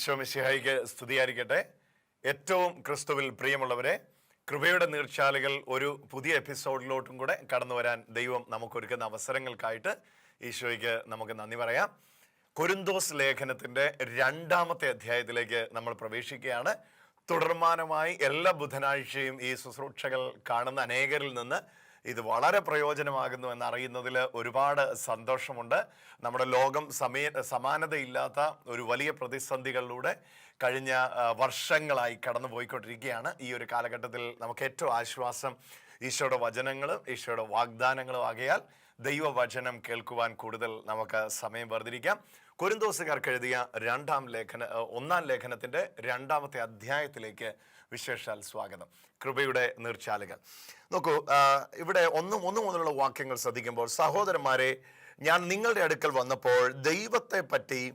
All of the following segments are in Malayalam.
ഈശോ മിശിഹായിക്ക് സ്തുതിയായിരിക്കട്ടെ. ഏറ്റവും ക്രിസ്തുവിൽ പ്രിയമുള്ളവരെ കൃപയുടെ നീർച്ചാലുകൾ ഒരു പുതിയ എപ്പിസോഡിലോട്ടും കൂടെ കടന്നു വരാൻ ദൈവം നമുക്കൊരുക്കുന്ന അവസരങ്ങൾക്കായിട്ട് ഈശോയ്ക്ക് നമുക്ക് നന്ദി പറയാം. കൊരിന്തോസ് ലേഖനത്തിന്റെ രണ്ടാമത്തെ അധ്യായത്തിലേക്ക് നമ്മൾ പ്രവേശിക്കുകയാണ്. തുടർമാനമായി എല്ലാ ബുധനാഴ്ചയും ഈ ശുശ്രൂഷകൾ കാണുന്ന അനേകരിൽ നിന്ന് ഇത് വളരെ പ്രയോജനമാകുന്നു എന്നറിയുന്നതിൽ ഒരുപാട് സന്തോഷമുണ്ട്. നമ്മുടെ ലോകം സമയ സമാനതയില്ലാത്ത ഒരു വലിയ പ്രതിസന്ധികളിലൂടെ കഴിഞ്ഞ വർഷങ്ങളായി കടന്നു പോയിക്കൊണ്ടിരിക്കുകയാണ് ഈ ഒരു കാലഘട്ടത്തിൽ നമുക്ക് ഏറ്റവും ആശ്വാസം ഈശോയുടെ വചനങ്ങളും ഈശോയുടെ വാഗ്ദാനങ്ങളും ആകയാൽ ദൈവവചനം കേൾക്കുവാൻ കൂടുതൽ നമുക്ക് സമയം വേർതിരിക്കാം. കുരുന്തോസുകാർക്ക് എഴുതിയ രണ്ടാം ലേഖന ഒന്നാം ലേഖനത്തിന്റെ രണ്ടാമത്തെ അധ്യായത്തിലേക്ക് വിശേഷാൽ സ്വാഗതം. കൃപയുടെ നീർച്ചാലുകൾ. നോക്കൂ ഇവിടെ ഒന്ന് ഒന്ന് മുതലുള്ള വാക്യങ്ങൾ ശ്രദ്ധിക്കുമ്പോൾ സഹോദരന്മാരെ ഞാൻ നിങ്ങളുടെ അടുക്കൽ വന്നപ്പോൾ ദൈവത്തെ പറ്റി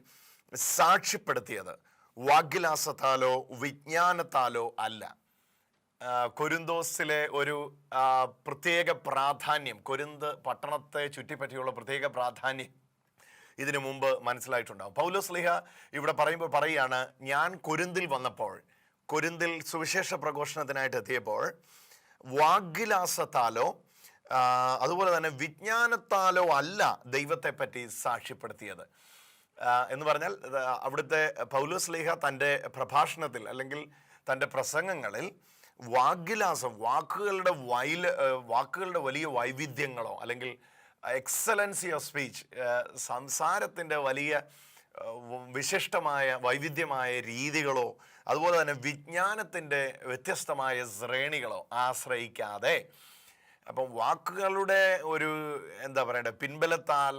സാക്ഷ്യപ്പെടുത്തിയത് വാഗ്ലാസത്താലോ വിജ്ഞാനത്താലോ അല്ല. കൊരിന്തോസിലെ ഒരു പ്രത്യേക പ്രാധാന്യം കൊരിന്ത് പട്ടണത്തെ ചുറ്റിപ്പറ്റിയുള്ള പ്രത്യേക പ്രാധാന്യം ഇതിനു മുമ്പ് മനസ്സിലായിട്ടുണ്ടാവും. പൗലോസ് ലിഹ ഇവിടെ പറയുമ്പോൾ പറയുകയാണ് ഞാൻ കൊരിന്തിൽ വന്നപ്പോൾ കൊരിന്തിൽ സുവിശേഷ പ്രഘോഷണത്തിനായിട്ട് എത്തിയപ്പോൾ വാഗ്വിലാസത്താലോ അതുപോലെ തന്നെ വിജ്ഞാനത്താലോ അല്ല ദൈവത്തെപ്പറ്റി സാക്ഷ്യപ്പെടുത്തിയത്. എന്ന് പറഞ്ഞാൽ അവിടുത്തെ പൗലോസ് ലീഹ തന്റെ പ്രഭാഷണത്തിൽ അല്ലെങ്കിൽ തന്റെ പ്രസംഗങ്ങളിൽ വാഗ്വിലാസം വാക്കുകളുടെ വൈല വാക്കുകളുടെ വലിയ വൈവിധ്യങ്ങളോ അല്ലെങ്കിൽ എക്സലൻസി ഓഫ് സ്പീച്ച് സംസാരത്തിന്റെ വലിയ വിശിഷ്ടമായ വൈവിധ്യമായ രീതികളോ അതുപോലെ തന്നെ വിജ്ഞാനത്തിന്റെ വ്യത്യസ്തമായ ശ്രേണികളോ ആശ്രയിക്കാതെ അപ്പം വാക്കുകളുടെ ഒരു എന്താ പറയണ്ടേ പിൻബലത്താൽ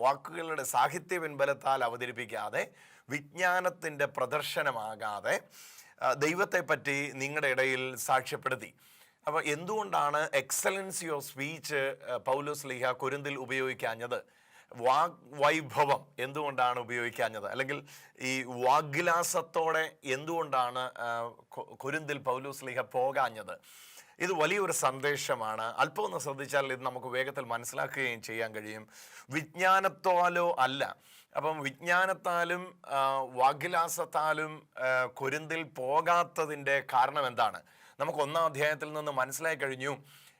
വാക്കുകളുടെ സാഹിത്യ പിൻബലത്താൽ അവതരിപ്പിക്കാതെ വിജ്ഞാനത്തിന്റെ പ്രദർശനമാകാതെ ദൈവത്തെപ്പറ്റി നിങ്ങളുടെ ഇടയിൽ സാക്ഷ്യപ്പെടുത്തി. അപ്പോൾ എന്തുകൊണ്ടാണ് എക്സലൻസി ഓഫ് സ്പീച്ച് പൗലോസ് ലിഹ കുരുന്തിൽ ഉപയോഗിക്കാഞ്ഞത്? വാഗ് വൈഭവം എന്തുകൊണ്ടാണ് ഉപയോഗിക്കാഞ്ഞത്? അല്ലെങ്കിൽ ഈ വാഗ്ലാസത്തോടെ എന്തുകൊണ്ടാണ് കുരുന്തിൽ പൗലോസ് ലിഹ പോകാഞ്ഞത്? ഇത് വലിയൊരു സന്ദേശമാണ്. അല്പം ഒന്ന് ശ്രദ്ധിച്ചാൽ ഇത് നമുക്ക് വേഗത്തിൽ മനസ്സിലാക്കുകയും ചെയ്യാൻ കഴിയും. വിജ്ഞാനത്താലോ അല്ല. അപ്പം വിജ്ഞാനത്താലും വാഗ്ലാസത്താലും കൊരിന്തിൽ പോകാത്തതിന്റെ കാരണം എന്താണ്? നമുക്ക് ഒന്നാം അധ്യായത്തിൽ നിന്ന് മനസ്സിലായി കഴിഞ്ഞു.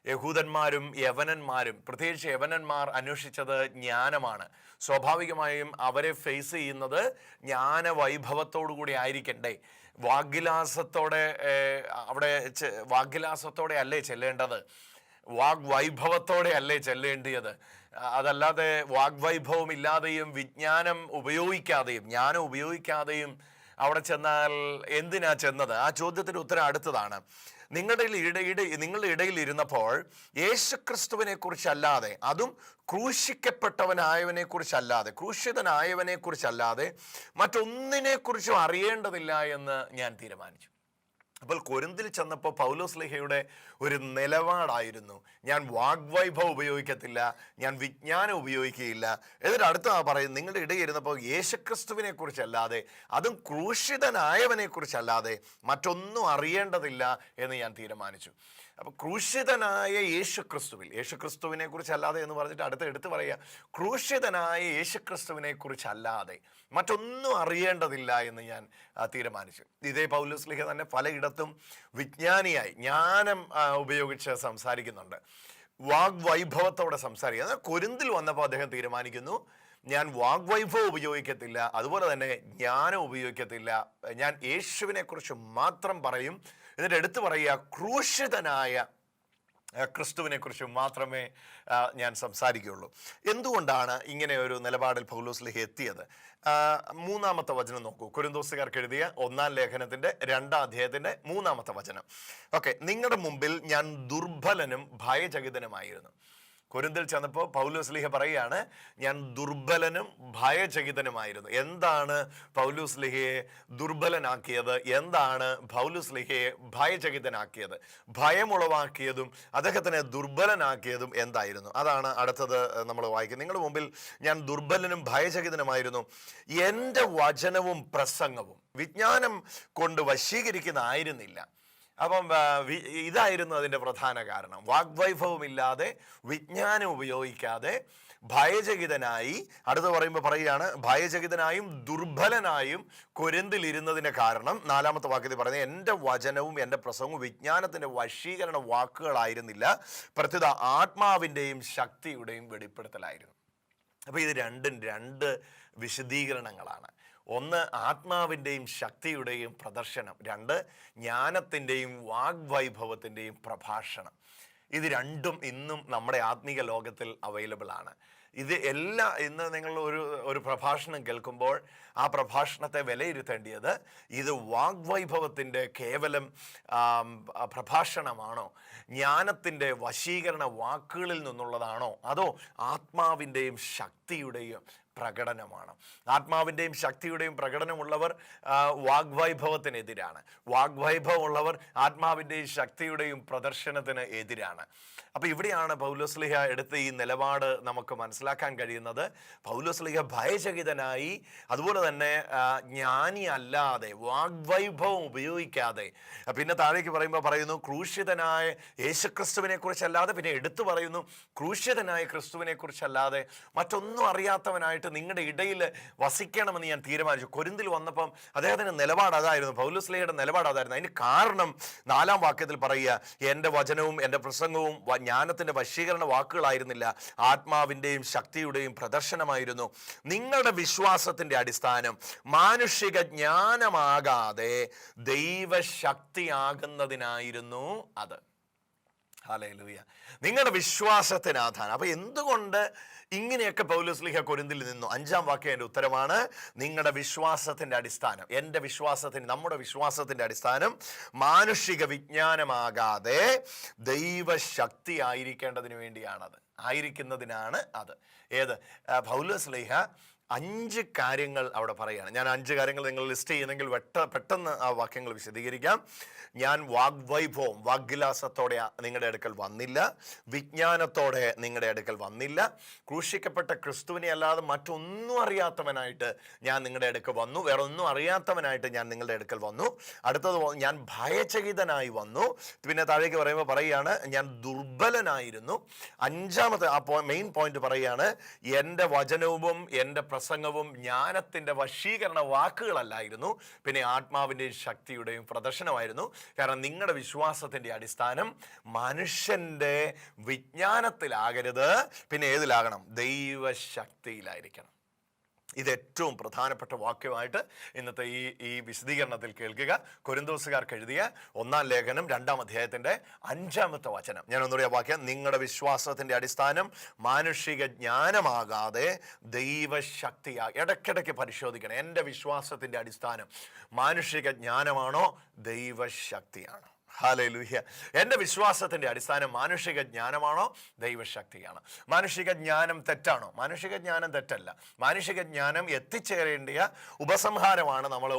യഹൂദന്മാരും യവനന്മാരും പ്രത്യേകിച്ച് യവനന്മാർ അന്വേഷിച്ചത് ജ്ഞാനമാണ്. സ്വാഭാവികമായും അവരെ ഫേസ് ചെയ്യുന്നത് ജ്ഞാന വൈഭവത്തോടു കൂടി ആയിരിക്കണ്ടേ. വാഗ്വിലാസത്തോടെ അവിടെ വാഗ്വിലാസത്തോടെ അല്ലേ ചെല്ലേണ്ടത്? വാഗ്വൈഭവത്തോടെ അല്ലേ ചെല്ലേണ്ടിയത്? അതല്ലാതെ വാഗ്വൈഭവം ഇല്ലാതെയും വിജ്ഞാനം ഉപയോഗിക്കാതെയും ജ്ഞാനം ഉപയോഗിക്കാതെയും അവിടെ ചെന്നാൽ എന്തിനാ ചെന്നത്? ആ ചോദ്യത്തിന്റെ ഉത്തരം അടുത്തതാണ്. നിങ്ങളുടെ ഇടയിടെ നിങ്ങളുടെ ഇടയിൽ ഇരുന്നപ്പോൾ യേശുക്രിസ്തുവിനെ കുറിച്ചല്ലാതെ അതും ക്രൂശിക്കപ്പെട്ടവനായവനെ കുറിച്ചല്ലാതെ ക്രൂശിതനായവനെ കുറിച്ചല്ലാതെ മറ്റൊന്നിനെ കുറിച്ചും അറിയേണ്ടതില്ല എന്ന് ഞാൻ തീരുമാനിച്ചു. അപ്പോൾ കൊരിന്തിൽ ചെന്നപ്പോൾ പൗലോസ് ലേഹയുടെ ഒരു നിലപാടായിരുന്നു. ഞാൻ വാഗ്വൈഭവം ഉപയോഗിക്കത്തില്ല ഞാൻ വിജ്ഞാനം ഉപയോഗിക്കുകയില്ല. എന്നിട്ട് അടുത്ത പറയും നിങ്ങളുടെ ഇടയിൽ ഇരുന്നപ്പോൾ യേശുക്രിസ്തുവിനെ കുറിച്ചല്ലാതെ അതും ക്രൂശിതനായവനെ കുറിച്ചല്ലാതെ മറ്റൊന്നും അറിയേണ്ടതില്ല എന്ന് ഞാൻ തീരുമാനിച്ചു. അപ്പോൾ ക്രൂശിതനായ യേശുക്രിസ്തുവിൽ യേശുക്രിസ്തുവിനെ കുറിച്ചല്ലാതെ എന്ന് പറഞ്ഞിട്ട് അടുത്ത് എടുത്ത് പറയുക ക്രൂശിതനായ യേശുക്രിസ്തുവിനെ കുറിച്ചല്ലാതെ മറ്റൊന്നും അറിയേണ്ടതില്ല എന്ന് ഞാൻ തീരുമാനിച്ചു. ഇതേ പൗലോസ് ലിഹ തന്നെ പലയിടത്തും വിജ്ഞാനിയായി ജ്ഞാനം ഉപയോഗിച്ച് സംസാരിക്കുന്നുണ്ട്. വാഗ്വൈഭവത്തോടെ സംസാരിക്കുക കൊരിന്തിൽ വന്നപ്പോൾ അദ്ദേഹം തീരുമാനിക്കുന്നു ഞാൻ വാഗ്വൈഭവം ഉപയോഗിക്കത്തില്ല അതുപോലെ തന്നെ ജ്ഞാനം ഉപയോഗിക്കത്തില്ല. ഞാൻ യേശുവിനെക്കുറിച്ച് മാത്രം പറയും. എന്നിട്ട് എടുത്തു പറയുക ക്രൂശിതനായ ക്രിസ്തുവിനെ കുറിച്ച് മാത്രമേ ഞാൻ സംസാരിക്കുകയുള്ളൂ. എന്തുകൊണ്ടാണ് ഇങ്ങനെ ഒരു നിലപാടിൽ പൗലോസ് ലിഹ എത്തിയത് മൂന്നാമത്തെ വചനം നോക്കൂ. കുരുന്തോസുകാർക്ക് എഴുതിയ ഒന്നാം ലേഖനത്തിന്റെ രണ്ടാം അധ്യായത്തിന്റെ മൂന്നാമത്തെ വചനം. ഓക്കെ നിങ്ങളുടെ മുമ്പിൽ ഞാൻ ദുർബലനും ഭയചകിതനുമായിരുന്നു. കൊരിന്തിൽ ചെന്നപ്പോൾ പൗലൂസ് ലിഹ പറയുകയാണ് ഞാൻ ദുർബലനും ഭയചകിതനുമായിരുന്നു. എന്താണ് പൗലൂസ്ലിഹയെ ദുർബലനാക്കിയത്? എന്താണ് പൗലൂസ്ലിഹയെ ഭയചകിതനാക്കിയത്? ഭയമുളവാക്കിയതും അദ്ദേഹത്തിനെ ദുർബലനാക്കിയതും എന്തായിരുന്നു? അതാണ് അടുത്തത് നമ്മൾ വായിക്കുന്നത്. നിങ്ങളുടെ മുമ്പിൽ ഞാൻ ദുർബലനും ഭയചകിതനുമായിരുന്നു എന്റെ വചനവും പ്രസംഗവും വിജ്ഞാനം കൊണ്ട് വശീകരിക്കുന്നതായിരുന്നില്ല അപ്പം ഇതായിരുന്നു അതിന്റെ പ്രധാന കാരണം. വാഗ്വൈഭവമില്ലാതെ വിജ്ഞാനം ഉപയോഗിക്കാതെ ഭയചകിതനായി അടുത്ത് പറയുമ്പോൾ പറയുകയാണ് ഭയചകിതനായും ദുർബലനായും കൊരിന്തിലിരുന്നതിന്റെ കാരണം. നാലാമത്തെ വാക്യത്തിൽ പറയുന്നത് എന്റെ വചനവും എന്റെ പ്രസംഗവും വിജ്ഞാനത്തിന്റെ വശീകരണ വാക്കുകളായിരുന്നില്ല. പ്രത്യുത ആത്മാവിന്റെയും ശക്തിയുടെയും വെളിപ്പെടുത്തലായിരുന്നു. അപ്പോൾ ഇത് രണ്ടും രണ്ട് വിശദീകരണങ്ങളാണ്. ഒന്ന് ആത്മാവിന്റെയും ശക്തിയുടെയും പ്രദർശനം രണ്ട് ജ്ഞാനത്തിന്റെയും വാഗ്വൈഭവത്തിന്റെയും പ്രഭാഷണം. ഇത് രണ്ടും ഇന്നും നമ്മുടെ ആത്മീക ലോകത്തിൽ അവൈലബിൾ ആണ്. ഇത് എല്ലാ ഇന്ന് നിങ്ങൾ ഒരു ഒരു പ്രഭാഷണം കേൾക്കുമ്പോൾ ആ പ്രഭാഷണത്തെ വിലയിരുത്തേണ്ടിയത് ഇത് വാഗ്വൈഭവത്തിന്റെ കേവലം പ്രഭാഷണമാണോ? ജ്ഞാനത്തിന്റെ വശീകരണ വാക്കുകളിൽ നിന്നുള്ളതാണോ? അതോ ആത്മാവിന്റെയും ശക്തിയുടെയും പ്രകടനമാണ്? ആത്മാവിന്റെയും ശക്തിയുടെയും പ്രകടനമുള്ളവർ വാഗ്വൈഭവത്തിനെതിരാണ്. വാഗ്വൈഭവമുള്ളവർ ആത്മാവിന്റെയും ശക്തിയുടെയും പ്രദർശനത്തിന് എതിരാണ്. അപ്പോൾ ഇവിടെയാണ് പൗലോസ്ലിഹ എടുത്ത ഈ നിലപാട് നമുക്ക് മനസ്സിലാക്കാൻ കഴിയുന്നത്. പൗലോസ്ലിഹ ഭയചകിതനായി അതുപോലെ തന്നെ ജ്ഞാനി അല്ലാതെ വാഗ്വൈഭവം ഉപയോഗിക്കാതെ. പിന്നെ താഴേക്ക് പറയുമ്പോൾ പറയുന്നു ക്രൂശിതനായ യേശുക്രിസ്തുവിനെ കുറിച്ചല്ലാതെ പിന്നെ എടുത്തു പറയുന്നു ക്രൂശിതനായ ക്രിസ്തുവിനെ കുറിച്ചല്ലാതെ മറ്റൊന്നും അറിയാത്തവനായിട്ട് നിങ്ങളുടെ ഇടയിൽ വസിക്കണമെന്ന് ഞാൻ തീരുമാനിച്ചു. കൊരിന്തിൽ വന്നപ്പം അദ്ദേഹത്തിന്റെ നിലപാട് അതായിരുന്നു പൗലുസ്ലേയുടെ നിലപാട് അതായിരുന്നു. അതിന് കാരണം നാലാം വാക്യത്തിൽ പറയുക എന്റെ വചനവും എന്റെ പ്രസംഗവും ജ്ഞാനത്തിന്റെ വശീകരണ വാക്കുകളായിരുന്നില്ല. ആത്മാവിന്റെയും ശക്തിയുടെയും പ്രദർശനമായിരുന്നു. നിങ്ങളുടെ വിശ്വാസത്തിന്റെ അടിസ്ഥാനം മാനുഷിക ജ്ഞാനമാകാതെ ദൈവശക്തിയാകുന്നതിനായിരുന്നു അത്. ഹാലൂയ നിങ്ങളുടെ വിശ്വാസത്തിന് ആധാരം. അപ്പൊ എന്തുകൊണ്ട് ഇങ്ങനെയൊക്കെ പൗലസ്ലിഹ കൊരിന്തിൽ നിന്നു? അഞ്ചാം വാക്യം എന്റെ ഉത്തരമാണ് നിങ്ങളുടെ വിശ്വാസത്തിന്റെ അടിസ്ഥാനം. എന്റെ വിശ്വാസത്തിന് നമ്മുടെ വിശ്വാസത്തിന്റെ അടിസ്ഥാനം മാനുഷിക വിജ്ഞാനമാകാതെ ദൈവശക്തി ആയിരിക്കേണ്ടതിന് വേണ്ടിയാണത്. ആയിരിക്കുന്നതിനാണ് അത്. ഏത്? പൗലോസ്ലിഹ അഞ്ച് കാര്യങ്ങൾ അവിടെ പറയുകയാണ്. ഞാൻ അഞ്ച് കാര്യങ്ങൾ നിങ്ങൾ ലിസ്റ്റ് ചെയ്യുന്നെങ്കിൽ വെട്ട പെട്ടെന്ന് ആ വാക്യങ്ങൾ വിശദീകരിക്കാം. ഞാൻ വാഗ്വൈഭവം വാഗ്വിലാസത്തോടെ നിങ്ങളുടെ അടുക്കൽ വന്നില്ല. വിജ്ഞാനത്തോടെ നിങ്ങളുടെ അടുക്കൽ വന്നില്ല. ക്രൂശിക്കപ്പെട്ട ക്രിസ്തുവിനെ അല്ലാതെ മറ്റൊന്നും അറിയാത്തവനായിട്ട് ഞാൻ നിങ്ങളുടെ അടുക്കൽ വന്നു. വേറെ ഒന്നും അറിയാത്തവനായിട്ട് ഞാൻ നിങ്ങളുടെ അടുക്കൽ വന്നു. അടുത്തത് ഞാൻ ഭയചകിതനായി വന്നു. പിന്നെ താഴേക്ക് പറയുമ്പോൾ പറയുകയാണ് ഞാൻ ദുർബലനായിരുന്നു. അഞ്ചാമത്തെ ആ മെയിൻ പോയിന്റ് പറയുകയാണ് എന്റെ വചനവും എന്റെ പ്രസംഗവും ജ്ഞാനത്തിന്റെ വശീകരണ വാക്കുകളല്ലായിരുന്നു. പിന്നെ ആത്മാവിന്റെയും ശക്തിയുടെയും പ്രദർശനമായിരുന്നു. കാരണം നിങ്ങളുടെ വിശ്വാസത്തിന്റെ അടിസ്ഥാനം മനുഷ്യന്റെ വിജ്ഞാനത്തിലാകരുത്. പിന്നെ ഏതിലാകണം? ദൈവശക്തിയിലായിരിക്കണം. ഇത് ഏറ്റവും പ്രധാനപ്പെട്ട വാക്യമായിട്ട് ഇന്നത്തെ ഈ ഈ വിശദീകരണത്തിൽ കേൾക്കുക. കൊരിന്തോസുകാർക്ക് എഴുതിയ ഒന്നാം ലേഖനം രണ്ടാം അധ്യായത്തിന്റെ അഞ്ചാമത്തെ വചനം. ഞാൻ ഒന്നുകൂടി വാക്യം നിങ്ങളുടെ വിശ്വാസത്തിന്റെ അടിസ്ഥാനം മാനുഷിക ജ്ഞാനമാകാതെ ദൈവശക്തിയാ ഇടയ്ക്കിടയ്ക്ക് പരിശോധിക്കണം. എന്റെ വിശ്വാസത്തിന്റെ അടിസ്ഥാനം മാനുഷിക ജ്ഞാനമാണോ ദൈവശക്തിയാണോ? ഹാലൂഹ്യ എന്റെ വിശ്വാസത്തിന്റെ അടിസ്ഥാനം മാനുഷിക ജ്ഞാനമാണോ? ദൈവശക്തിയാണ്. മാനുഷിക ജ്ഞാനം തെറ്റാണോ? മാനുഷിക ജ്ഞാനം തെറ്റല്ല. മാനുഷിക ജ്ഞാനം എത്തിച്ചേരേണ്ടിയ ഉപസംഹാരമാണ് നമ്മൾ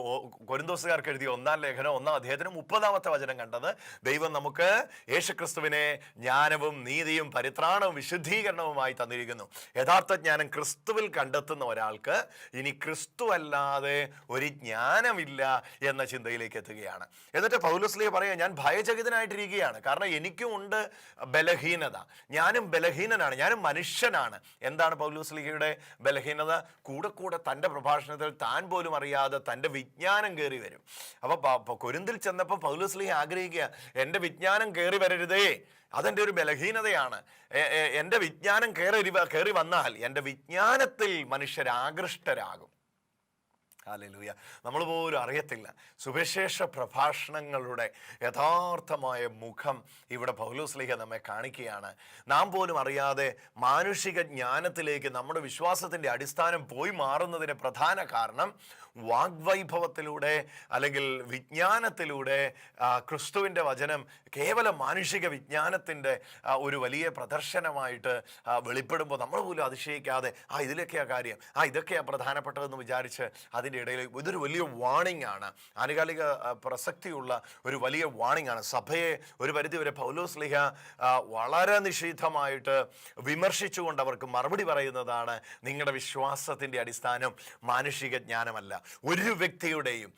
കൊരിന്തോസുകാർക്ക് എഴുതിയ ഒന്നാം ലേഖനം ഒന്നാം അദ്ദേഹത്തിന് മുപ്പതാമത്തെ വചനം കണ്ടത്. ദൈവം നമുക്ക് യേശുക്രിസ്തുവിനെ ജ്ഞാനവും നീതിയും പരിത്രാണവും വിശുദ്ധീകരണവുമായി തന്നിരിക്കുന്നു. യഥാർത്ഥ ജ്ഞാനം ക്രിസ്തുവിൽ കണ്ടെത്തുന്ന ഒരാൾക്ക് ഇനി ക്രിസ്തു അല്ലാതെ ഒരു ജ്ഞാനമില്ല എന്ന ചിന്തയിലേക്ക് എത്തുകയാണ്. എന്നിട്ട് പൗലുസ്ലിയ പറയാം ഞാൻ ഭയചകിതനായിട്ടിരിക്കുകയാണ്. കാരണം എനിക്കും ഉണ്ട് ബലഹീനത. ഞാനും ബലഹീനനാണ്. ഞാനും മനുഷ്യനാണ്. എന്താണ് പൗലൂസ്ലിഹയുടെ ബലഹീനത? കൂടെ കൂടെ തന്റെ പ്രഭാഷണത്തിൽ താൻ പോലും അറിയാതെ തന്റെ വിജ്ഞാനം കയറി വരും. അപ്പോൾ കൊരിന്തിൽ ചെന്നപ്പോൾ പൗലൂസ്ലിഹ ആഗ്രഹിക്കുക എന്റെ വിജ്ഞാനം കയറി വരരുതേ. അതെന്റെ ഒരു ബലഹീനതയാണ്. എന്റെ വിജ്ഞാനം കയറി കയറി വന്നാൽ എന്റെ വിജ്ഞാനത്തിൽ മനുഷ്യർ ആകൃഷ്ടരാകും ഹാലലൂയ. നമ്മൾ പോലും അറിയത്തില്ല. സുവിശേഷ പ്രഭാഷണങ്ങളുടെ യഥാർത്ഥമായ മുഖം ഇവിടെ പൗലോസ്ലിഹ നമ്മെ കാണിക്കുകയാണ്. നാം പോലും അറിയാതെ മാനുഷിക ജ്ഞാനത്തിലേക്ക് നമ്മുടെ വിശ്വാസത്തിന്റെ അടിസ്ഥാനം പോയി മാറുന്നതിന് പ്രധാന കാരണം വാഗ്വൈഭവത്തിലൂടെ അല്ലെങ്കിൽ വിജ്ഞാനത്തിലൂടെ ക്രിസ്തുവിന്റെ വചനം കേവലം മാനുഷിക വിജ്ഞാനത്തിന്റെ ഒരു വലിയ പ്രദർശനമായിട്ട് വെളിപ്പെടുമ്പോൾ നമ്മൾ പോലും അതിശയിക്കാതെ ആ ഇതിലൊക്കെയാ കാര്യം ആ ഇതൊക്കെയാ പ്രധാനപ്പെട്ടതെന്ന് വിചാരിച്ച് അതിന്റെ ഇടയിൽ ഇതൊരു വലിയ വാണിംഗ് ആണ്. ആനുകാലിക പ്രസക്തിയുള്ള ഒരു വലിയ വാണിംഗ് ആണ്. സഭയെ ഒരു പരിധിവരെ പൗലോസ് ലിഹ വളരെ നിഷേധമായിട്ട് വിമർശിച്ചുകൊണ്ട് അവർക്ക് മറുപടി പറയുന്നതാണ് നിങ്ങളുടെ വിശ്വാസത്തിന്റെ അടിസ്ഥാനം. മാനുഷിക ജ്ഞാനമല്ല. ഒരു വ്യക്തിയുടെയും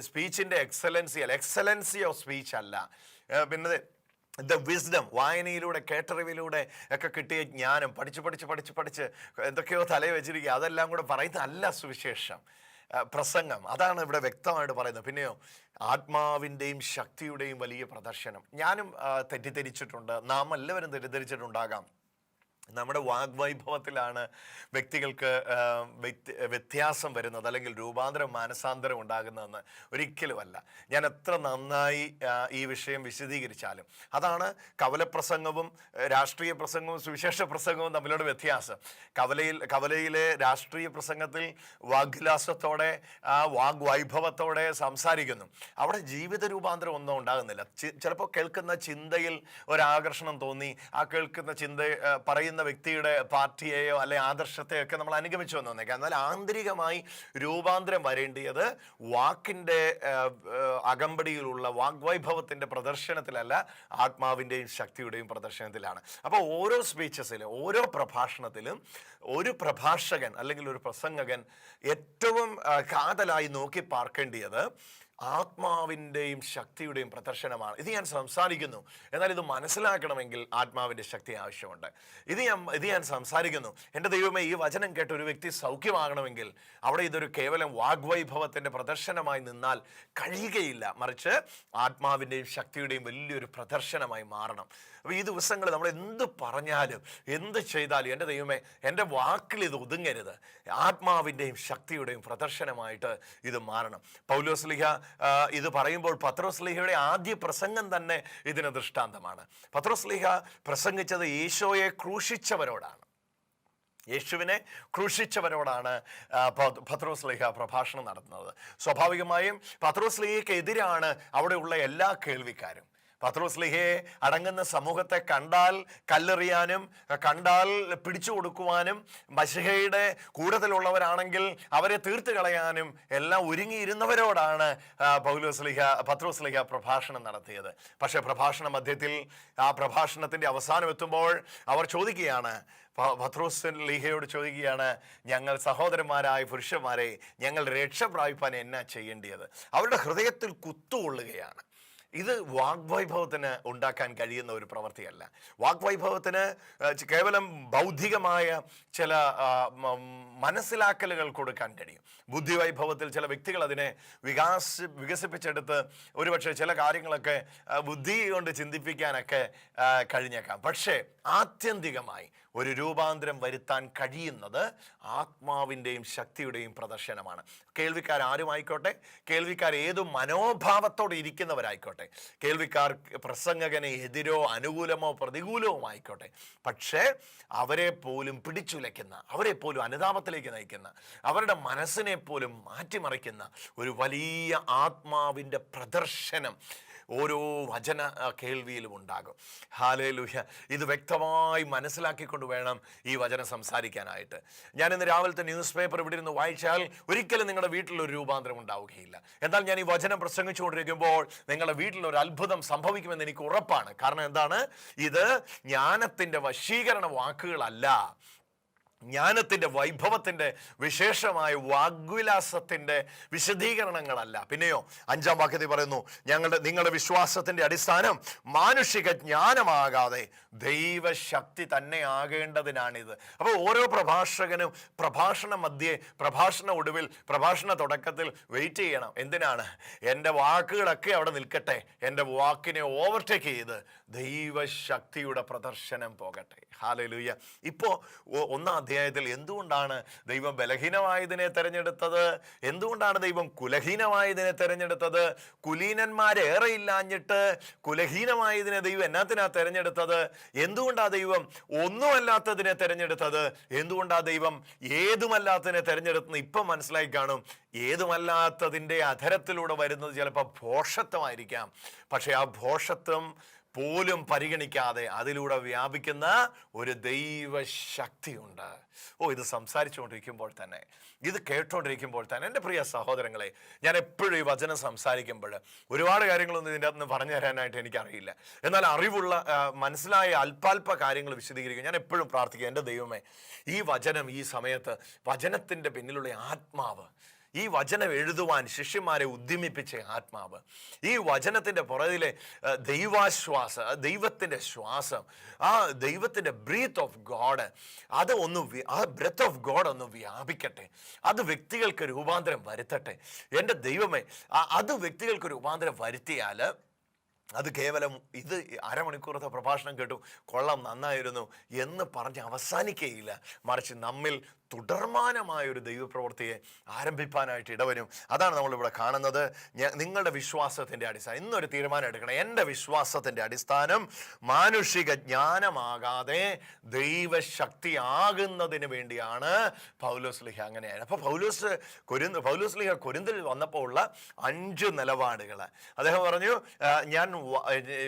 സ്പീച്ചിന്റെ എക്സലൻസി അല്ല എക്സലൻസി ഓഫ് സ്പീച്ച് അല്ല. പിന്നെ ദ വിസ്ഡം വായനയിലൂടെ കേട്ടറിവിലൂടെ ഒക്കെ കിട്ടിയ ജ്ഞാനം പഠിച്ച് പഠിച്ച് പഠിച്ച് പഠിച്ച് എന്തൊക്കെയോ തലയിൽ വെച്ചിരിക്കുക അതെല്ലാം കൂടെ പറയുന്നതല്ല സുവിശേഷം. പ്രസംഗം. അതാണ് ഇവിടെ വ്യക്തമായിട്ട് പറയുന്നത്. പിന്നെയോ ആത്മാവിന്റെയും ശക്തിയുടെയും വലിയ പ്രദർശനം. ഞാനും തെറ്റിദ്ധരിച്ചിട്ടുണ്ട്. നാം എല്ലാവരും തെറ്റിദ്ധരിച്ചിട്ടുണ്ടാകാം. നമ്മുടെ വാഗ്വൈഭവത്തിലാണ് വ്യക്തികൾക്ക് വ്യത്യാസം വരുന്നത് അല്ലെങ്കിൽ രൂപാന്തരം മാനസാന്തരം ഉണ്ടാകുന്നതെന്ന് ഒരിക്കലുമല്ല. ഞാൻ എത്ര നന്നായി ഈ വിഷയം വിശദീകരിച്ചാലും അതാണ് കവലപ്രസംഗവും രാഷ്ട്രീയ പ്രസംഗവും സുവിശേഷ പ്രസംഗവും തമ്മിലുള്ള വ്യത്യാസം. കവലയിൽ കവലയിലെ രാഷ്ട്രീയ പ്രസംഗത്തിൽ വാഗ്വിലാസത്തോടെ വാഗ്വൈഭവത്തോടെ സംസാരിക്കുന്നു. അവിടെ ജീവിത രൂപാന്തരം ഒന്നും ഉണ്ടാകുന്നില്ല. ചിലപ്പോൾ കേൾക്കുന്ന ചിന്തയിൽ ഒരാകർഷണം തോന്നി ആ കേൾക്കുന്ന ചിന്ത ആ, പറയുന്ന വ്യക്തിയുടെ പാർട്ടിയെയോ അല്ലെ ആദർശത്തെയോ ഒക്കെ നമ്മൾ അനുഗമിച്ചു വന്നു വന്നേക്കാം എന്നാൽ ആന്തരികമായി രൂപാന്തരം വരേണ്ടിയത് വാക്കിന്റെ അകമ്പടിയിലുള്ള വാഗ്വൈഭവത്തിന്റെ പ്രദർശനത്തിലല്ല ആത്മാവിന്റെയും ശക്തിയുടെയും പ്രദർശനത്തിലാണ്. അപ്പോൾ ഓരോ സ്പീച്ചസിലും ഓരോ പ്രഭാഷണത്തിലും ഒരു പ്രഭാഷകൻ അല്ലെങ്കിൽ ഒരു പ്രസംഗകൻ ഏറ്റവും കാതലായി നോക്കി പാർക്കേണ്ടിയത് ആത്മാവിന്റെയും ശക്തിയുടെയും പ്രദർശനമാണ്. ഇത് ഞാൻ സംസാരിക്കുന്നു. എന്നാൽ ഇത് മനസ്സിലാക്കണമെങ്കിൽ ആത്മാവിന്റെ ശക്തി ആവശ്യമുണ്ട്. ഇത് ഞാൻ ഇത് ഞാൻ സംസാരിക്കുന്നു. എന്റെ ദൈവമേ ഈ വചനം കേട്ട് ഒരു വ്യക്തി സൗഖ്യമാകണമെങ്കിൽ അവിടെ ഇതൊരു കേവലം വാഗ്വൈഭവത്തിന്റെ പ്രദർശനമായി നിന്നാൽ കഴിയുകയില്ല. മറിച്ച് ആത്മാവിന്റെയും ശക്തിയുടെയും വലിയൊരു പ്രദർശനമായി മാറണം. അപ്പോൾ ഈ ദിവസങ്ങൾ നമ്മൾ എന്ത് പറഞ്ഞാലും എന്ത് ചെയ്താലും എന്റെ ദൈവമേ എന്റെ വാക്കിൽ ഇത് ഒതുങ്ങരുത്. ആത്മാവിന്റെയും ശക്തിയുടെയും പ്രദർശനമായിട്ട് ഇത് മാറണം. പൗലോസ്ലിഹ ഇത് പറയുമ്പോൾ പത്രോസ്ലിഹയുടെ ആദ്യ പ്രസംഗം തന്നെ ഇതിന് ദൃഷ്ടാന്തമാണ്. പത്രോസ്ലിഹ പ്രസംഗിച്ചത് ഈശോയെ ക്രൂശിച്ചവരോടാണ്. യേശുവിനെ ക്രൂശിച്ചവരോടാണ് ആ, പ- പ്രഭാഷണം നടത്തുന്നത്. സ്വാഭാവികമായും പത്രോസ്ലിഹയ്ക്ക് എതിരാണ് അവിടെയുള്ള എല്ലാ കേൾവിക്കാരും. പത്രോസ്ലിഹയെ അടങ്ങുന്ന സമൂഹത്തെ കണ്ടാൽ കല്ലെറിയാനും കണ്ടാൽ പിടിച്ചു കൊടുക്കുവാനും മഷിഹയുടെ കൂടത്തിലുള്ളവരാണെങ്കിൽ അവരെ തീർത്തു കളയാനും എല്ലാം ഒരുങ്ങിയിരുന്നവരോടാണ് പൗലോസ്ലിഹ പത്രോസ്ലിഹ പ്രഭാഷണം നടത്തിയത്. പക്ഷേ പ്രഭാഷണ മധ്യത്തിൽ ആ പ്രഭാഷണത്തിന്റെ അവസാനം എത്തുമ്പോൾ അവർ ചോദിക്കുകയാണ് പത്രോസ് ലീഹയോട് ചോദിക്കുകയാണ് ഞങ്ങൾ സഹോദരന്മാരായ പുരുഷന്മാരെ ഞങ്ങൾ രക്ഷ പ്രാപിപ്പാൻ എന്നാ ചെയ്യേണ്ടത് അവരുടെ ഹൃദയത്തിൽ കുത്തുകൊള്ളുകയാണ്. ഇത് വാഗ്വൈഭവത്തിന് ഉണ്ടാക്കാൻ കഴിയുന്ന ഒരു പ്രവൃത്തിയല്ല. വാഗ്വൈഭവത്തിന് കേവലം ബൗദ്ധികമായ ചില മനസ്സിലാക്കലുകൾ കൊടുക്കാൻ കഴിയും. ബുദ്ധിവൈഭവത്തിൽ ചില വ്യക്തികൾ അതിനെ വികാസ വികസിപ്പിച്ചെടുത്ത് ഒരുപക്ഷെ ചില കാര്യങ്ങളൊക്കെ ബുദ്ധി കൊണ്ട് ചിന്തിപ്പിക്കാനൊക്കെ കഴിഞ്ഞേക്കാം. പക്ഷേ ആത്യന്തികമായി ഒരു രൂപാന്തരം വരുത്താൻ കഴിയുന്നത് ആത്മാവിന്റെയും ശക്തിയുടെയും പ്രദർശനമാണ്. കേൾവിക്കാർ ആരുമായിക്കോട്ടെ? കേൾവിക്കാർ ഏതു മനോഭാവത്തോടെ ഇരിക്കുന്നവരായിക്കോട്ടെ? കേൾവിക്കാർ പ്രസംഗകനെ എതിരോ അനുകൂലമോ പ്രതികൂലമോ ആയിക്കോട്ടെ. പക്ഷേ അവരെ പോലും പിടിച്ചുലയ്ക്കുന്ന അവരെ പോലും അനുതാപത്തിലേക്ക് നയിക്കുന്ന അവരുടെ മനസ്സിനെ പോലും മാറ്റിമറിക്കുന്ന ഒരു വലിയ ആത്മാവിന്റെ പ്രദർശനം ഓരോ വചന കേൾവിയിലും ഉണ്ടാകും. ഹാലേലുഹ്യ ഇത് വ്യക്തമായി മനസ്സിലാക്കിക്കൊണ്ട് വേണം ഈ വചനം സംസാരിക്കാനായിട്ട്. ഞാൻ ഇന്ന് രാവിലത്തെ ന്യൂസ് പേപ്പർ ഇവിടെ ഇരുന്ന് വായിച്ചാൽ ഒരിക്കലും നിങ്ങളുടെ വീട്ടിൽ ഒരു രൂപാന്തരം ഉണ്ടാവുകയില്ല. എന്നാൽ ഞാൻ ഈ വചനം പ്രസംഗിച്ചുകൊണ്ടിരിക്കുമ്പോൾ നിങ്ങളുടെ വീട്ടിൽ ഒരു അത്ഭുതം സംഭവിക്കുമെന്ന് എനിക്ക് ഉറപ്പാണ്. കാരണം എന്താണ്? ഇത് ജ്ഞാനത്തിന്റെ വശീകരണ വാക്കുകളല്ല. ജ്ഞാനത്തിന്റെ വൈഭവത്തിന്റെ വിശേഷമായ വാഗ്വിലാസത്തിന്റെ വിശദീകരണങ്ങളല്ല. പിന്നെയോ അഞ്ചാം വാക്യത്തിൽ പറയുന്നു ഞങ്ങളുടെ നിങ്ങളുടെ വിശ്വാസത്തിന്റെ അടിസ്ഥാനം മാനുഷിക ജ്ഞാനമാകാതെ ദൈവശക്തി തന്നെ ആകേണ്ടതിനാണിത്. അപ്പോൾ ഓരോ പ്രഭാഷകനും പ്രഭാഷണ മധ്യേ പ്രഭാഷണ ഒടുവിൽ പ്രഭാഷണ തുടക്കത്തിൽ വെയിറ്റ് ചെയ്യണം. എന്തിനാണ്? എന്റെ വാക്കുകളൊക്കെ അവിടെ നിൽക്കട്ടെ. എന്റെ വാക്കിനെ ഓവർടേക്ക് ചെയ്ത് ദൈവശക്തിയുടെ പ്രദർശനം പോകട്ടെ. ഹാലലൂയ ഇപ്പോൾ ഒന്നാം അധ്യായത്തിൽ എന്തുകൊണ്ടാണ് ദൈവം ബലഹീനമായതിനെ തിരഞ്ഞെടുത്തത്? എന്തുകൊണ്ടാണ് ദൈവം കുലഹീനമായതിനെ തിരഞ്ഞെടുത്തത്? കുലീനന്മാരേറെ ഇല്ലാഞ്ഞിട്ട് കുലഹീനമായതിനെ ദൈവം എന്നാത്തിനാ തിരഞ്ഞെടുത്തത്? എന്തുകൊണ്ടാ ദൈവം ഒന്നുമല്ലാത്തതിനെ തിരഞ്ഞെടുത്തത്? എന്തുകൊണ്ടാ ദൈവം ഏതുമല്ലാത്തതിനെ തിരഞ്ഞെടുത്തെന്ന് ഇപ്പം മനസ്സിലായി കാണും. ഏതുമല്ലാത്തതിന്റെ അധരത്തിലൂടെ വരുന്നത് ചിലപ്പോൾ ഭോഷത്വമായിരിക്കാം. പക്ഷേ ആ ഭോഷത്വം പോലും പരിഗണിക്കാതെ അതിലൂടെ വ്യാപിക്കുന്ന ഒരു ദൈവശക്തിയുണ്ട്. ഓ ഇത് സംസാരിച്ചുകൊണ്ടിരിക്കുമ്പോൾ തന്നെ ഇത് കേട്ടുകൊണ്ടിരിക്കുമ്പോൾ തന്നെ എന്റെ പ്രിയ സഹോദരങ്ങളെ ഞാൻ എപ്പോഴും ഈ വചനം സംസാരിക്കുമ്പോൾ ഒരുപാട് കാര്യങ്ങളൊന്നും ഇതിന്റെ അകത്ത് പറഞ്ഞു തരാനായിട്ട് എനിക്കറിയില്ല. എന്നാൽ അറിവുള്ള മനസ്സിലായ അല്പാൽപ കാര്യങ്ങൾ വിശദീകരിക്കും ഞാൻ എപ്പോഴും പ്രാർത്ഥിക്കുക എന്റെ ദൈവമേ ഈ വചനം ഈ സമയത്ത് വചനത്തിന്റെ പിന്നിലുള്ള ആത്മാവ് ഈ വചനം എഴുതുവാൻ ശിഷ്യന്മാരെ ഉദ്യമിപ്പിച്ച ആത്മാവ്. ഈ വചനത്തിന്റെ പുറകിലെ ദൈവാശ്വാസം ദൈവത്തിന്റെ ശ്വാസം ആ ദൈവത്തിന്റെ ബ്രീത്ത് ഓഫ് ഗോഡ് അത് ഒന്ന് ആ ബ്രെത്ത് ഓഫ് ഗോഡ് ഒന്ന് വ്യാപിക്കട്ടെ. അത് വ്യക്തികൾക്ക് രൂപാന്തരം വരുത്തട്ടെ. എന്റെ ദൈവമേ അത് വ്യക്തികൾക്ക് രൂപാന്തരം വരുത്തിയാൽ അത് കേവലം ഇത് അരമണിക്കൂറത്തെ പ്രഭാഷണം കേട്ടു കൊള്ളം നന്നായിരുന്നു എന്ന് പറഞ്ഞ് അവസാനിക്കുകയില്ല. മറിച്ച് നമ്മിൽ തുടർമാനമായ ഒരു ദൈവപ്രവൃത്തിയെ ആരംഭിപ്പാനായിട്ട് ഇടവരും. അതാണ് നമ്മളിവിടെ കാണുന്നത്. നിങ്ങളുടെ വിശ്വാസത്തിന്റെ അടിസ്ഥാനം. ഇന്നൊരു തീരുമാനം എടുക്കണം. എന്റെ വിശ്വാസത്തിന്റെ അടിസ്ഥാനം മാനുഷിക ജ്ഞാനമാകാതെ ദൈവശക്തി ആകുന്നതിന് വേണ്ടിയാണ് പൗലോസ് ലിഹ അങ്ങനെയാണ് അപ്പോൾ പൗലോസ് കൊരിന്ത് പൗലോസ് ലിഹ കൊരിന്തിൽ വന്നപ്പോൾ ഉള്ള അഞ്ച് നിലപാടുകൾ. അദ്ദേഹം പറഞ്ഞു ഞാൻ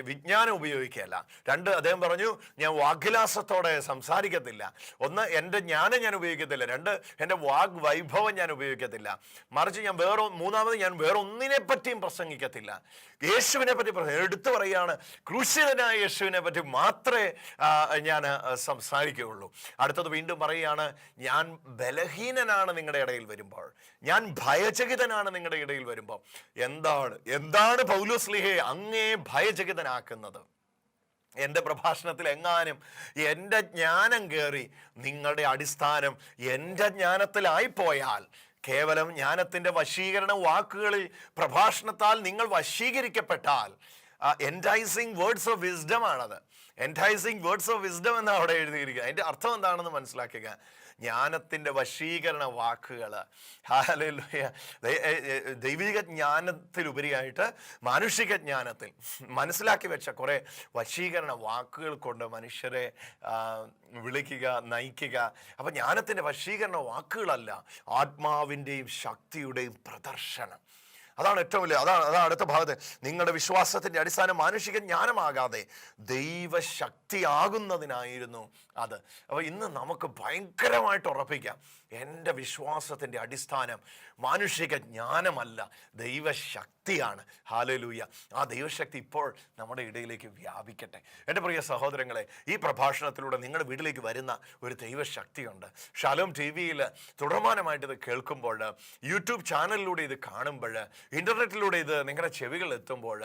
വിജ്ഞാനം ഉപയോഗിക്കുകയല്ല. രണ്ട് അദ്ദേഹം പറഞ്ഞു ഞാൻ വാഗ്ലാസത്തോടെ സംസാരിക്കത്തില്ല. ഒന്ന് എന്റെ ജ്ഞാനം ഞാൻ ഉപയോഗിക്കത്തില്ല. രണ്ട് എന്റെ വാഗ് വൈഭവം ഞാൻ ഉപയോഗിക്കത്തില്ല. മറിച്ച് ഞാൻ വേറെ മൂന്നാമത് ഞാൻ വേറെ ഒന്നിനെ പറ്റിയും പ്രസംഗിക്കത്തില്ല. യേശുവിനെ പറ്റി എടുത്തു പറയുകയാണ്. ക്രൂശിതനായ യേശുവിനെ പറ്റി മാത്രമേ ഞാൻ സംസാരിക്കുകയുള്ളൂ. അടുത്തത് വീണ്ടും പറയുകയാണ് ഞാൻ ബലഹീനനാണ് നിങ്ങളുടെ ഇടയിൽ വരുമ്പോൾ. ഞാൻ ഭയചകിതനാണ് നിങ്ങളുടെ ഇടയിൽ വരുമ്പോൾ. എന്താണ്? എന്താണ് പൗലോസ്ലിഹെ അങ്ങേ ഭയചകിതനാക്കുന്നത്? എന്റെ പ്രഭാഷണത്തിൽ എങ്ങാനും എന്റെ ജ്ഞാനം കയറി നിങ്ങളുടെ അടിസ്ഥാനം എന്റെ ജ്ഞാനത്തിലായിപ്പോയാൽ കേവലം ജ്ഞാനത്തിന്റെ വശീകരണ വാക്കുകളിൽ പ്രഭാഷണത്താൽ നിങ്ങൾ വശീകരിക്കപ്പെട്ടാൽ എന്റൈസിങ് വേർഡ്സ് ഓഫ് വിസ്ഡം ആണത്. എന്റൈസിങ് വേർഡ്സ് ഓഫ് വിസ്ഡം എന്നാണ് അവിടെ എഴുതിയിരിക്കുക അതിന്റെ അർത്ഥം എന്താണെന്ന് മനസ്സിലാക്കുക ജ്ഞാനത്തിന്റെ വശീകരണ വാക്കുകൾ. ദൈവിക ജ്ഞാനത്തിലുപരിയായിട്ട് മാനുഷിക ജ്ഞാനത്തിൽ മനസ്സിലാക്കി വെച്ച കുറേ വശീകരണ വാക്കുകൾ കൊണ്ട് മനുഷ്യരെ വിളിക്കുക നയിക്കുക. അപ്പം ജ്ഞാനത്തിന്റെ വശീകരണ വാക്കുകളല്ല ആത്മാവിന്റെയും ശക്തിയുടെയും പ്രദർശനം. അതാണ് ഏറ്റവും വലിയ അതാണ് അതാണ് അടുത്ത ഭാഗത്ത്. നിങ്ങളുടെ വിശ്വാസത്തിന്റെ അടിസ്ഥാന മാനുഷിക ജ്ഞാനമാകാതെ ദൈവശക്തിയാകുന്നതിനായിരുന്നു അത്. അപ്പോൾ ഇന്ന് നമുക്ക് ഭയങ്കരമായിട്ട് ഉറപ്പിക്കാം. എന്റെ വിശ്വാസത്തിന്റെ അടിസ്ഥാനം മാനുഷിക ജ്ഞാനമല്ല ദൈവശക്തിയാണ്. ഹാലലൂയ ആ ദൈവശക്തി ഇപ്പോൾ നമ്മുടെ ഇടയിലേക്ക് വ്യാപിക്കട്ടെ. എന്റെ പ്രിയ സഹോദരങ്ങളെ ഈ പ്രഭാഷണത്തിലൂടെ നിങ്ങളുടെ വീട്ടിലേക്ക് വരുന്ന ഒരു ദൈവശക്തിയുണ്ട്. ഷാലോം ടി വിയിൽ തുടർമാനമായിട്ട് ഇത് കേൾക്കുമ്പോൾ യൂട്യൂബ് ചാനലിലൂടെ ഇത് കാണുമ്പോൾ ഇന്റർനെറ്റിലൂടെ ഇത് നിങ്ങളുടെ ചെവികൾ എത്തുമ്പോൾ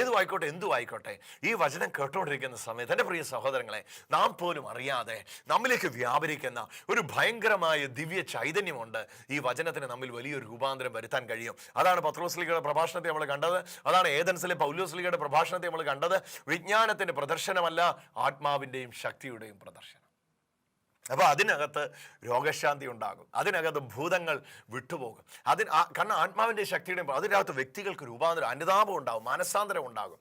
ഏതു ആയിക്കോട്ടെ എന്തു ആയിക്കോട്ടെ ഈ വചനം കേട്ടുകൊണ്ടിരിക്കുന്ന സമയത്ത് എന്റെ പ്രിയ സഹോദരങ്ങളെ നാം പോലും അറിയാതെ നമ്മിലേക്ക് വ്യാപരിക്കുന്ന ഒരു ഭയങ്കരമായ ദിവ്യ ചൈതന്യമുണ്ട്. ഈ വചനത്തിന് നമ്മിൽ വലിയൊരു രൂപാന്തരം വരുത്താൻ കഴിയും. അതാണ് പത്രോസ്ലിഗയുടെ പ്രഭാഷണത്തെ നമ്മൾ കണ്ടത്. അതാണ് ഏതൻസിലെ പൗലോസ്ലിഗയുടെ പ്രഭാഷണത്തെ നമ്മൾ കണ്ടത്. വിജ്ഞാനത്തിന്റെ പ്രദർശനമല്ല ആത്മാവിന്റെയും ശക്തിയുടെയും പ്രദർശനം. അപ്പോൾ അതിനകത്ത് രോഗശാന്തി ഉണ്ടാകും. അതിനകത്ത് ഭൂതങ്ങൾ വിട്ടുപോകും. അതിന് കാരണം ആത്മാവിന്റെ ശക്തിയുടെ അതിനകത്ത് വ്യക്തികൾക്ക് രൂപാന്തരം അനുതാപം ഉണ്ടാകും മാനസാന്തരം ഉണ്ടാകും.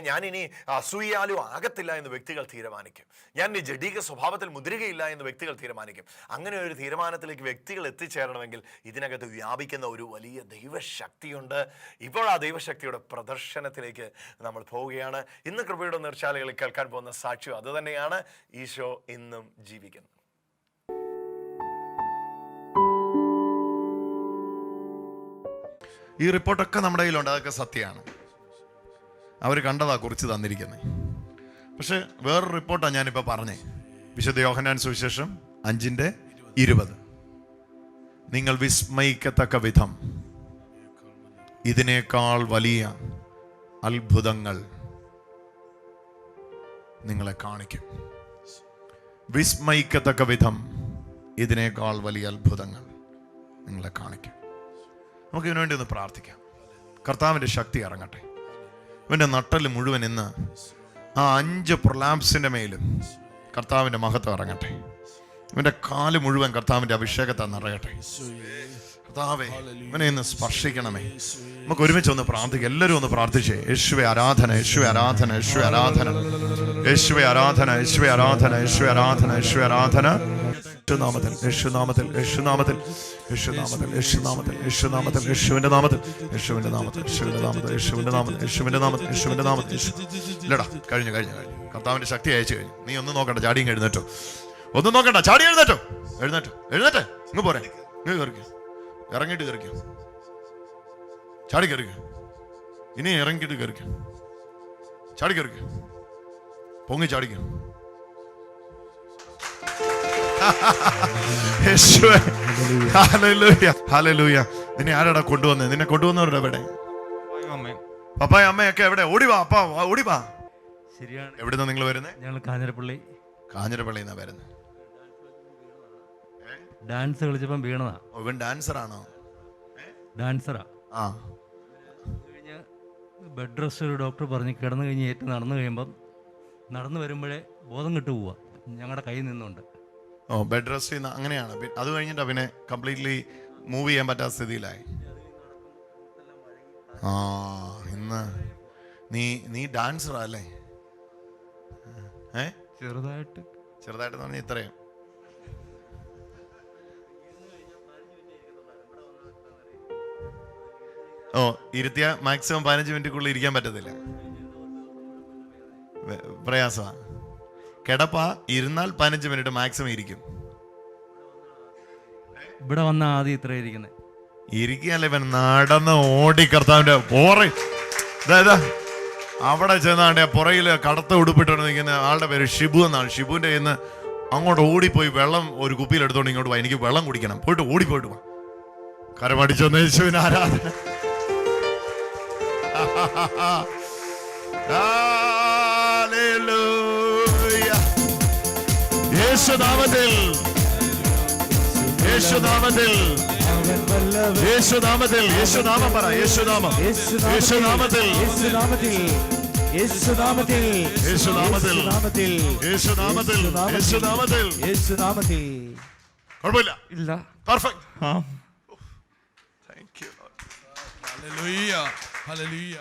ഞാനിനി അസൂയാലും ആകത്തില്ല എന്ന് വ്യക്തികൾ തീരുമാനിക്കും. ഞാൻ ഈ ജഡീക സ്വഭാവത്തിൽ മുദ്രികയില്ല എന്ന് വ്യക്തികൾ തീരുമാനിക്കും. അങ്ങനെ ഒരു തീരുമാനത്തിലേക്ക് വ്യക്തികൾ എത്തിച്ചേരണമെങ്കിൽ ഇതിനകത്ത് വ്യാപിക്കുന്ന ഒരു വലിയ ദൈവശക്തിയുണ്ട്. ഇപ്പോൾ ആ ദൈവശക്തിയുടെ പ്രദർശനത്തിലേക്ക് നമ്മൾ പോവുകയാണ്. ഇന്ന് കൃപയുടെ നീർച്ചാലുകളിൽ കേൾക്കാൻ പോകുന്ന സാക്ഷ്യം അതുതന്നെയാണ്. ഈശോ ഇന്നും ജീവിക്കുന്നത് ഈ റിപ്പോർട്ടൊക്കെ നമ്മുടെ കയ്യിലുണ്ട്. അതൊക്കെ സത്യമാണ്. അവർ കണ്ടതാ കുറിച്ച് തന്നിരിക്കുന്നത് പക്ഷെ വേറൊരു റിപ്പോർട്ടാണ് ഞാനിപ്പോൾ പറഞ്ഞേ. വിശുദ്ധ യോഹനാൻ സുവിശേഷം അഞ്ചിന്റെ ഇരുപത്. നിങ്ങൾ വിസ്മയിക്കത്തക്ക വിധം ഇതിനേക്കാൾ വലിയ അത്ഭുതങ്ങൾ നിങ്ങളെ കാണിക്കും. വിസ്മയിക്കത്തക്ക വിധം ഇതിനേക്കാൾ വലിയ അത്ഭുതങ്ങൾ നിങ്ങളെ കാണിക്കും. നമുക്ക് ഇതിനു വേണ്ടി ഒന്ന് പ്രാർത്ഥിക്കാം. കർത്താവിന്റെ ശക്തി ഇറങ്ങട്ടെ. ഇവന്റെ നട്ടൽ മുഴുവൻ ഇന്ന് ആ അഞ്ച് പ്രൊലാംസിന്റെ മേലും കർത്താവിന്റെ മഹത്വം ഇറങ്ങട്ടെ. ഇവന്റെ കാൽ മുഴുവൻ കർത്താവിന്റെ അഭിഷേകത്തെ നിറയട്ടെ. കർത്താവേ ഇവനെ ഇന്ന് സ്പർശിക്കണമേ. നമുക്ക് ഒരുമിച്ച് ഒന്ന് പ്രാർത്ഥിക്കാം. എല്ലാവരും ഒന്ന് പ്രാർത്ഥിച്ചേ. യേശുവെ ആരാധന യേശുവെ ആരാധന യേശുവെ ആരാധന. യേശുവെ ആരാധന യേശുവെ ആരാധന യേശുവെ ആരാധന യേശുവെ ആരാധന. യേശുനാമത്തിൽ യേശുനാമത്തിൽ യേശുനാമത്തിൽ യേശുനാമത്തിൽ യേശുനാമത്തിൽ യേശുനാമത്തിൽ യേശുവിന്റെ നാമത്തിൽ യേശുവിന്റെ നാമത്തിൽ യേശുവിന്റെ നാമത്തിൽ യേശുവിന്റെ നാമത്തിൽ യേശുവിന്റെ നാമത്തിൽ യേശുവിന്റെ നാമത്തിൽ യേശു. ഇല്ലടാ കഴിഞ്ഞു കഴിഞ്ഞു കഴിഞ്ഞു. കർത്താവിന്റെ ശക്തി അയച്ചു കഴിഞ്ഞു. നീ ഒന്നും നോക്കണ്ട ചാടിയും എഴുന്നേറ്റോ. ഒന്നും നോക്കണ്ട ചാടി എഴുന്നേറ്റോ. എഴുന്നേറ്റോ. എഴുന്നേറ്റ്. ഇങ്ങ് പോരെ. ഇങ്ങ് കയറിക്കോ. ഇറങ്ങിയിട്ട് കയറിക്കോ. ചാടി കയറിക്കോ. ഇനി ഇറങ്ങിയിട്ട് കയറിക്കോ. ചാടി കയറിക്കോ. പൊങ്ങി ചാടിക്കോ. നിന്നെ ആരാടാ കൊണ്ടുവന്നത് നിന്നെ കൊണ്ടുവന്നവരുടെ എവിടെ? പപ്പായ അമ്മയൊക്കെ എവിടെ? ഓടിവാ അപ്പാ ഓടിവാ ശരിയാണ്. എവിടുന്ന നിങ്ങൾ വരുന്നത് ഞങ്ങൾ കാഞ്ഞിരപ്പള്ളി. കാഞ്ഞിരപ്പള്ളി എന്നാ വരുന്നത് ഡാൻസ് കളിച്ചപ്പം വീണതാ. ഇവൻ ഡാൻസർ ആണോ ഡാൻസറാ. ആ. കഴിഞ്ഞ് ബെഡ് റെസ്റ്റ് ഒരു ഡോക്ടർ പറഞ്ഞ് കിടന്നു കഴിഞ്ഞ് ഏറ്റ് നടന്നു കഴിയുമ്പം നടന്നു വരുമ്പോഴേ ബോധം കിട്ടു പോവാ ഞങ്ങളുടെ കയ്യിൽ നിന്നുണ്ട് ഓ ബെഡ് റെസ്റ്റ് ചെയ്യുന്ന അങ്ങനെയാണ്. അത് കഴിഞ്ഞിട്ട് പിന്നെ കംപ്ലീറ്റ്ലി മൂവ് ചെയ്യാൻ പറ്റാത്ത സ്ഥിതിയിലായി. ആ ഇന്ന് നീ നീ ഡാൻസർ അല്ലേ? ഏ? ചെറുതായിട്ട്. ചെറുതായിട്ട് പറഞ്ഞ ഇത്രയും. ഓ ഇരുത്തിയ മാക്സിമം പതിനഞ്ച് മിനിറ്റുള്ളിൽ ഇരിക്കാൻ പറ്റത്തില്ല. വെ- പ്രയാസമാ. കിടപ്പ ഇരുന്നാൽ പതിനഞ്ച് മിനിറ്റ് മാക്സിമം ഇരിക്കും. ഇവിടെ വന്ന ആദ്യം ഇത്ര ഇരിക്കുന്നത് ഇരിക്കുകയല്ല ഇവൻ നടന്ന് ഓടി കർത്താവിന്റെ പോറി. അവിടെ ചെന്നാണ്ട് പുറയിൽ കടത്ത് ഉടുപ്പിട്ടാണ് നിൽക്കുന്ന ആളുടെ പേര് ഷിബു എന്നാണ്. ഷിബുവിന്റെ കയ്യിൽ നിന്ന് അങ്ങോട്ട് ഓടിപ്പോയി വെള്ളം ഒരു കുപ്പിയിൽ എടുത്തോണ്ട് ഇങ്ങോട്ട് പോയി എനിക്ക് വെള്ളം കുടിക്കണം. പോയിട്ട് ഓടിപ്പോയിട്ട് വാ. കരമടിച്ചൊന്ന് യേശുവിന് ആരാധന. ഹല്ലേലൂയ. യേശുനാമത്തിൽ യേശുനാമത്തിൽ യേശുനാമത്തിൽ യേശുനാമം പറ യേശുനാമം യേശുനാമത്തിൽ യേശുനാമത്തിൽ യേശുനാമത്തിൽ യേശുനാമത്തിൽ യേശുനാമത്തിൽ യേശുനാമത്തിൽ യേശുനാമത്തിൽ കുഴപ്പമില്ല ഇല്ല പെർഫെക്റ്റ് ആ താങ്ക് യു ഹല്ലേലൂയ ഹല്ലേലൂയ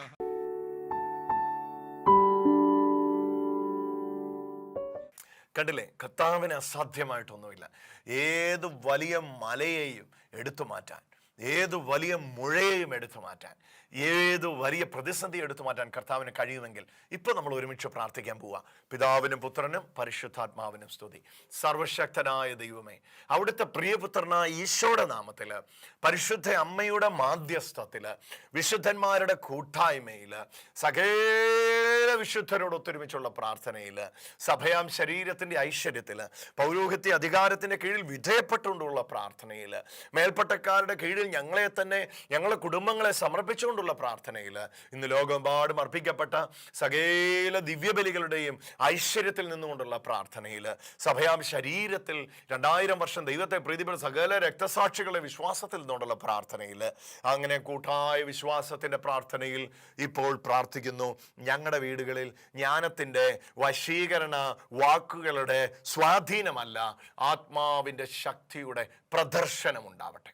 കണ്ടില്ലേ? കർത്താവിന് അസാധ്യമായിട്ടൊന്നുമില്ല. ഏത് വലിയ മലയെയും എടുത്തു മാറ്റാൻ ഏത് വലിയ മുഴയെയും എടുത്തു മാറ്റാൻ ഏത് വലിയ പ്രതിസന്ധി എടുത്തു മാറ്റാൻ കർത്താവിന് കഴിയുമെങ്കിൽ ഇപ്പോൾ നമ്മൾ ഒരുമിച്ച് പ്രാർത്ഥിക്കാൻ പോവുക പിതാവിനും പുത്രനും പരിശുദ്ധാത്മാവിനും സ്തുതി. സർവശക്തനായ ദൈവമേ അവിടുത്തെ പ്രിയപുത്രനായ ഈശോയുടെ നാമത്തിൽ പരിശുദ്ധ അമ്മയുടെ മാധ്യസ്ഥത്തിൽ വിശുദ്ധന്മാരുടെ കൂട്ടായ്മയിൽ സകല വിശുദ്ധരോട് ഒത്തൊരുമിച്ചുള്ള പ്രാർത്ഥനയിൽ സഭയാം ശരീരത്തിന്റെ ഐശ്വര്യത്തിൽ പൗരോഹിത്യ അധികാരത്തിന്റെ കീഴിൽ വിധേയപ്പെട്ടുകൊണ്ടുള്ള പ്രാർത്ഥനയിൽ മേൽപ്പട്ടക്കാരുടെ കീഴിൽ ഞങ്ങളെ തന്നെ ഞങ്ങളുടെ കുടുംബങ്ങളെ സമർപ്പിച്ചുകൊണ്ടുള്ള പ്രാർത്ഥനയിൽ ഇന്ന് ലോകമെമ്പാടും അർപ്പിക്കപ്പെട്ട സകല ദിവ്യബലികളുടെയും ഐശ്വര്യത്തിൽ നിന്നുകൊണ്ടുള്ള പ്രാർത്ഥനയിൽ സഭയാം ശരീരത്തിൽ രണ്ടായിരം വർഷം ദൈവത്തെ പ്രീതിപ്പെടുന്ന സകല രക്തസാക്ഷികളുടെ വിശ്വാസത്തിൽ നിന്നുകൊണ്ടുള്ള പ്രാർത്ഥനയിൽ അങ്ങനെ കൂട്ടായ വിശ്വാസത്തിന്റെ പ്രാർത്ഥനയിൽ ഇപ്പോൾ പ്രാർത്ഥിക്കുന്നു. ഞങ്ങളുടെ വീടുകളിൽ ജ്ഞാനത്തിന്റെ വശീകരണ വാക്കുകളുടെ സ്വാധീനമല്ല ആത്മാവിന്റെ ശക്തിയുടെ പ്രദർശനം ഉണ്ടാവട്ടെ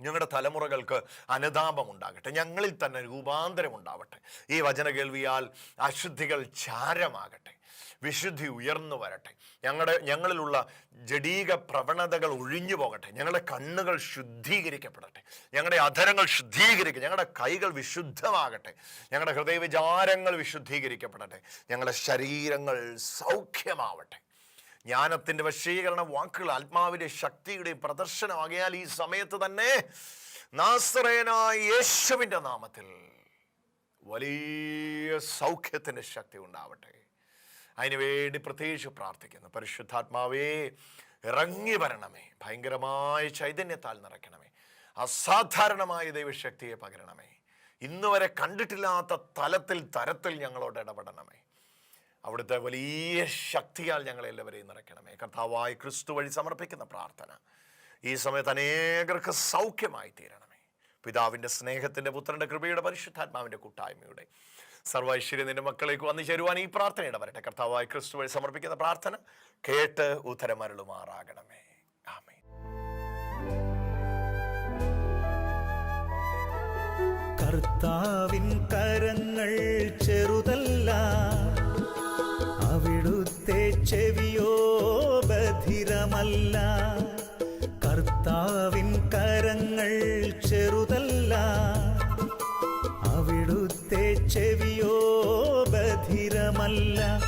ഞങ്ങളുടെ തലമുറകൾക്ക് അനുതാപം ഉണ്ടാകട്ടെ ഞങ്ങളിൽ തന്നെ രൂപാന്തരം ഉണ്ടാവട്ടെ ഈ വചന കേൾവിയാൽ അശുദ്ധികൾ ചാരമാകട്ടെ വിശുദ്ധി ഉയർന്നു വരട്ടെ ഞങ്ങളുടെ ഞങ്ങളിലുള്ള ജഡീക പ്രവണതകൾ ഒഴിഞ്ഞു പോകട്ടെ ഞങ്ങളുടെ കണ്ണുകൾ ശുദ്ധീകരിക്കപ്പെടട്ടെ ഞങ്ങളുടെ അധരങ്ങൾ ശുദ്ധീകരിക്കും ഞങ്ങളുടെ കൈകൾ വിശുദ്ധമാകട്ടെ ഞങ്ങളുടെ ഹൃദയവിചാരങ്ങൾ വിശുദ്ധീകരിക്കപ്പെടട്ടെ ഞങ്ങളുടെ ശരീരങ്ങൾ സൗഖ്യമാവട്ടെ. ജ്ഞാനത്തിന്റെ വശീകരണ വാക്കുകൾ ആത്മാവിന്റെ ശക്തിയുടെ പ്രദർശനമാകിയാൽ ഈ സമയത്ത് തന്നെ നാസറേനായ യേശുവിന്റെ നാമത്തിൽ വലിയ സൗഖ്യത്തിന്റെ ശക്തി ഉണ്ടാവട്ടെ. അതിനുവേണ്ടി പ്രത്യേകിച്ച് പ്രാർത്ഥിക്കുന്നു. പരിശുദ്ധാത്മാവേ ഇറങ്ങി വരണമേ. ഭയങ്കരമായ ചൈതന്യത്താൽ നിറയ്ക്കണമേ. അസാധാരണമായ ദൈവശക്തിയെ പകരണമേ. ഇന്നുവരെ കണ്ടിട്ടില്ലാത്ത തലത്തിൽ തരത്തിൽ ഞങ്ങളോട് ഇടപെടണമേ. അവിടുത്തെ വലിയ ശക്തിയാൽ ഞങ്ങളെല്ലാവരെയും നിറയ്ക്കണമേ. കർത്താവായി ക്രിസ്തു വഴി സമർപ്പിക്കുന്ന പ്രാർത്ഥന ഈ സമയത്ത് അനേകർക്ക് സൗഖ്യമായി തീരണമേ. പിതാവിന്റെ സ്നേഹത്തിന്റെ പുത്രന്റെ കൃപയുടെ പരിശുദ്ധാത്മാവിന്റെ കൂട്ടായ്മയുടെ സർവൈശ്വര്യ നിന്റെ മക്കളേക്ക് വന്നു ചേരുവാൻ ഈ പ്രാർത്ഥനയുടെ വരട്ടെ. കർത്താവായി ക്രിസ്തു വഴി സമർപ്പിക്കുന്ന പ്രാർത്ഥന കേട്ട് ഉത്തരമരുളുമാറാകണമേ. ആമേ കർത്താവിൻ കരങ്ങൾ ചെറുതല്ല ചെവിയോ ബധിരമല്ല. കർത്താവിൻ കരങ്ങൾ ചെറുതല്ല. അവിടുത്തെ ചെവിയോ ബധിരമല്ല.